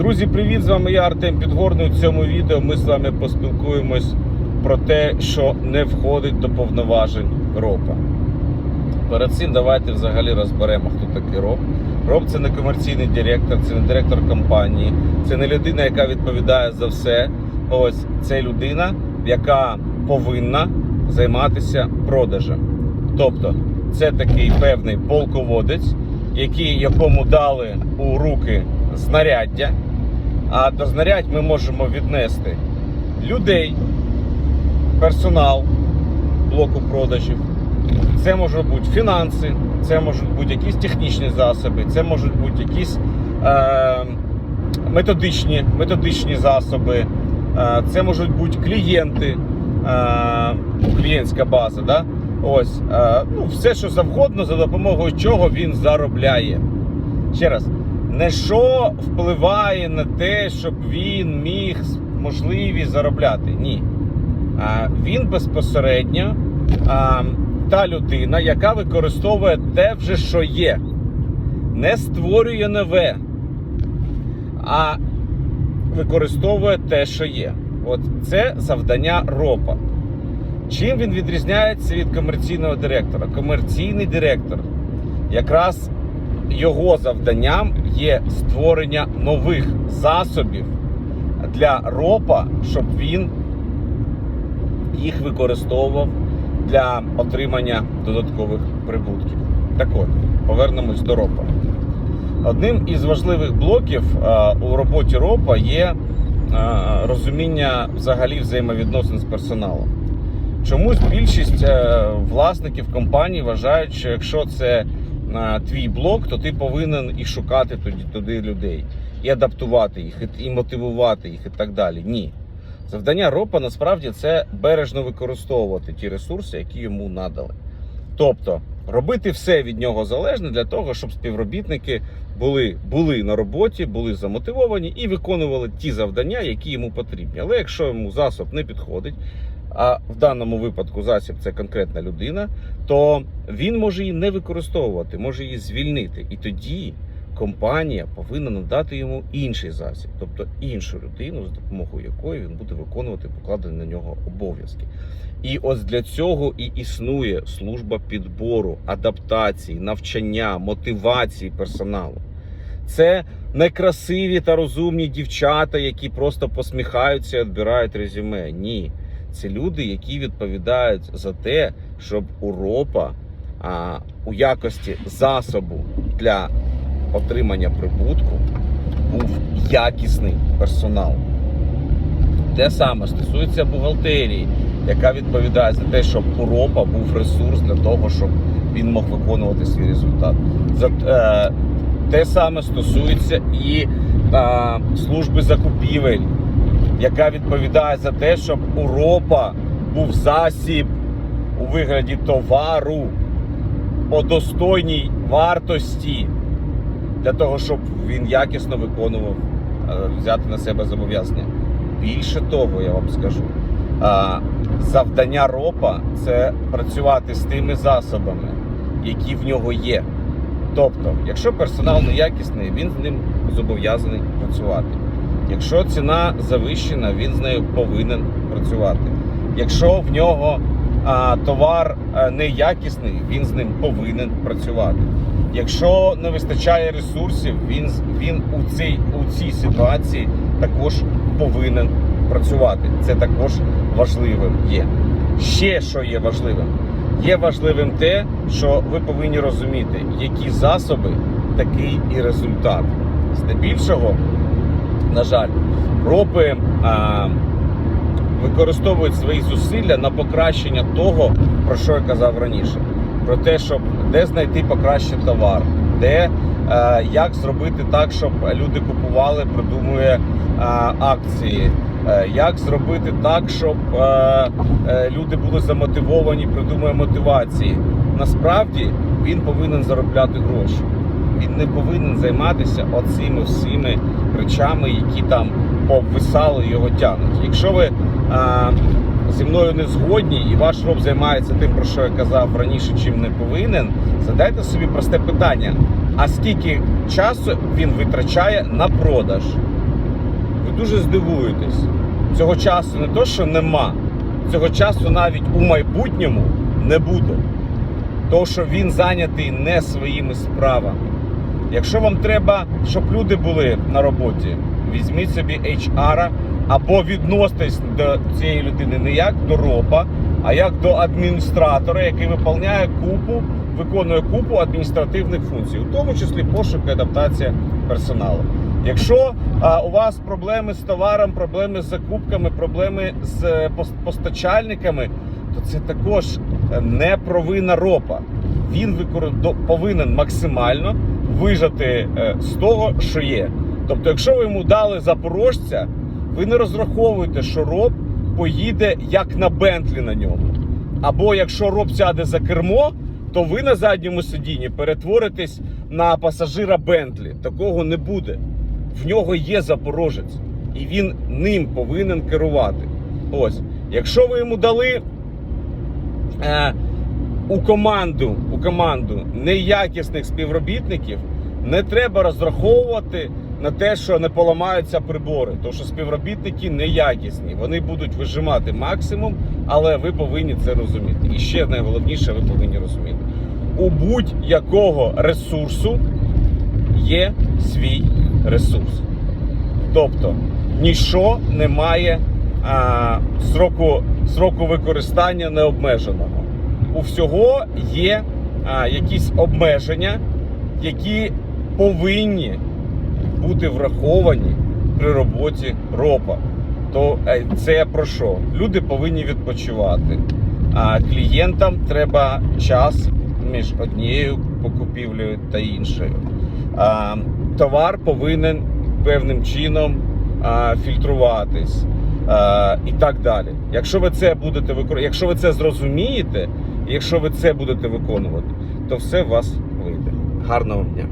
Друзі, привіт! З вами я Артем Підгорний. У цьому відео ми з вами поспілкуємось про те, що не входить до повноважень РОПа. Перед цим давайте взагалі розберемо, хто такий РОП. РОП це не комерційний директор, це не директор компанії, це не людина, яка відповідає за все. Ось це людина, яка повинна займатися продажем. Тобто, це такий певний полководець, який, якому дали у руки знаряддя. А до знарядь ми можемо віднести людей, персонал блоку продажів. Це можуть бути фінанси, це можуть бути якісь технічні засоби, це можуть бути якісь е, методичні, методичні засоби, е, це можуть бути клієнти, е, клієнтська база. Да? Ось, е, ну, все, що завгодно, за допомогою чого він заробляє. Ще раз, не що впливає на те, щоб він міг можливість заробляти. Ні. А, він безпосередньо а, та людина, яка використовує те вже, що є, не створює нове, а використовує те, що є. От це завдання ропа. Чим він відрізняється від комерційного директора? Комерційний директор якраз його завданням є створення нових засобів для ропа, щоб він їх використовував для отримання додаткових прибутків. Так от, повернемось до ропа. Одним із важливих блоків е, у роботі ропа є е, розуміння взагалі взаємовідносин з персоналом. Чомусь більшість е, власників компаній вважають, що якщо це е, твій блок, то ти повинен і шукати тоді туди людей, і адаптувати їх, і мотивувати їх, і так далі. Ні. Завдання ропа насправді це бережно використовувати ті ресурси, які йому надали. Тобто робити все від нього залежне для того, щоб співробітники були, були на роботі, були замотивовані і виконували ті завдання, які йому потрібні. Але якщо йому засоб не підходить, а в даному випадку засіб це конкретна людина, то він може її не використовувати, може її звільнити. І тоді компанія повинна надати йому інший засіб, тобто іншу людину, з допомогою якої він буде виконувати покладені на нього обов'язки. І ось для цього і існує служба підбору, адаптації, навчання, мотивації персоналу. Це не красиві та розумні дівчата, які просто посміхаються і відбирають резюме. Ні. Це люди, які відповідають за те, щоб у ропа а, у якості засобу для отримання прибутку був якісний персонал. Те саме стосується бухгалтерії, яка відповідає за те, щоб у ропа був ресурс для того, щоб він мог виконувати свій результат. За, е, те саме стосується і е, служби закупівель, яка відповідає за те, щоб у ропа був засіб у вигляді товару по достойній вартості для того, щоб він якісно виконував, е, взяти на себе зобов'язання. Більше того, я вам скажу, завдання ропа це працювати з тими засобами, які в нього є. Тобто, якщо персонал неякісний, він з ним зобов'язаний працювати. Якщо ціна завищена, він з нею повинен працювати. Якщо в нього а, товар неякісний, він з ним повинен працювати. Якщо не вистачає ресурсів, він, він у, цій, у цій ситуації також повинен працювати. Це також важливим є. Ще що є важливим? Є важливим те, що ви повинні розуміти, які засоби, такий і результат. Здебільшого, на жаль, ропи а, використовують свої зусилля на покращення того, про що я казав раніше. Про те, щоб де знайти покращений товар, де е, як зробити так, щоб люди купували, придумує е, акції. Е, Як зробити так, щоб е, е, люди були замотивовані, придумує мотивації. Насправді він повинен заробляти гроші. Він не повинен займатися оцими всіми речами, які там пообвисали і його тягнуть. Якщо ви е, зі мною не згодні, і ваш роб займається тим, про що я казав раніше, чим не повинен, задайте собі просте питання: а скільки часу він витрачає на продаж? ви дуже здивуєтесь. Цього часу не то, що нема, цього часу навіть у майбутньому не буде. Тому що він зайнятий не своїми справами. Якщо вам треба, щоб люди були на роботі, візьміть собі HR або відноситесь до цієї людини не як до ропа, а як до адміністратора, який виконує купу, виконує купу адміністративних функцій, у тому числі пошук і адаптація персоналу. Якщо а, у вас проблеми з товаром, проблеми з закупками, проблеми з е, постачальниками, то це також е, не провина ропа. Він повинен максимально вижати е, з того, що є. Тобто, якщо ви йому дали запорожця, ви не розраховуєте, що роб поїде як на Бентлі на ньому. Або якщо роб сяде за кермо, то ви на задньому сидінні перетворитесь на пасажира Бентлі. Такого не буде. В нього є запорожець, і він ним повинен керувати. Ось, якщо ви йому дали е, у команду, у команду неякісних співробітників, не треба розраховувати на те, що не поламаються прибори, тому що співробітники неякісні. Вони будуть вижимати максимум, але ви повинні це розуміти. І ще найголовніше, ви повинні розуміти: у будь-якого ресурсу є свій ресурс. Тобто ніщо не має а, сроку, сроку використання необмеженого. У всього є а, якісь обмеження, які повинні бути враховані при роботі ропа. То е, це про що? Люди повинні відпочивати. А клієнтам треба час між однією покупівлею та іншою. А, товар повинен певним чином а, фільтруватись а, і так далі. Якщо ви це будете викор... якщо ви це зрозумієте, якщо ви це будете виконувати, то все у вас вийде. Гарного дня!